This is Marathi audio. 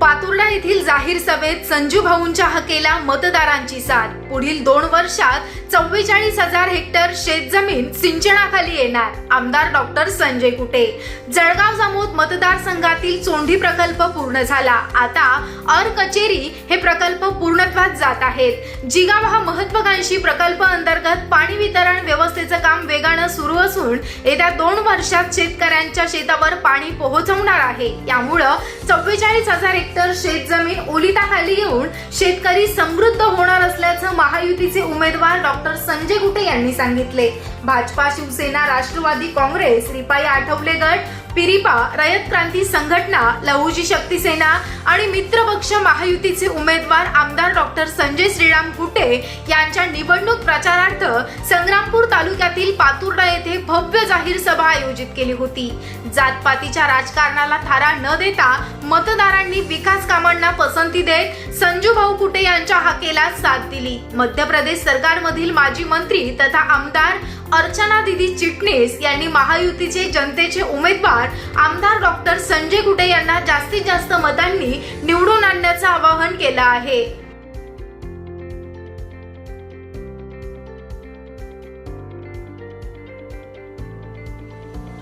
पातुर्डा येथील जाहीर सभेत संजू भाऊंच्या हकेला मतदारांची साथ. पुढील दोन वर्षात चव्वेचाळीस हजार हेक्टर शेतजमीन सिंचनाखाली येणार. आमदार डॉक्टर संजय कुटे. जळगाव जामोद मतदारसंघातील चोंडी प्रकल्प पूर्ण झाला. आता अर कचेरी हे प्रकल्प पूर्णत्वात जात आहेत. जिगाव हा महत्वाकांक्षी प्रकल्प अंतर्गत पाणी वितरण व्यवस्थेचं काम वेगानं सुरू असून येत्या दोन वर्षात शेतकऱ्यांच्या शेतावर पाणी पोहोचवणार आहे. यामुळं चव्वेचाळीस हजार हेक्टर शेतजमीन ओलिताखाली येऊन शेतकरी समृद्ध होणार असल्याचं महायुतीचे उमेदवार डॉक्टर संजय गुटे यांनी सांगितले. भाजपा शिवसेना राष्ट्रवादी काँग्रेस रिपाई आठवले गट पिरिपा रयत क्रांती संघटना लहुजी शक्ती सेना आणि मित्रपक्ष महायुतीचे उमेदवार आमदार डॉक्टर संजय श्रीराम कुटे यांच्या निवडणूक प्रचारार्थ संग्रामपूर तालुक्यातील पातुर्डा येथे भव्य जाहीर सभा आयोजित केली होती. जातपातीच्या राजकारणाला थारा न देता मतदारांनी विकास कामांना पसंती देत संजू भाऊ कुटे यांच्या हाकेला साथ दिली. मध्य प्रदेश सरकारमधील माजी मंत्री तथा आमदार अर्चना दिदी चिटणीस यांनी महायुतीचे जनतेचे उमेदवार आमदार डॉक्टर संजय कुटे यांना जास्तीत जास्त मतांनी निवडून आणण्याचं आवाहन केलं आहे.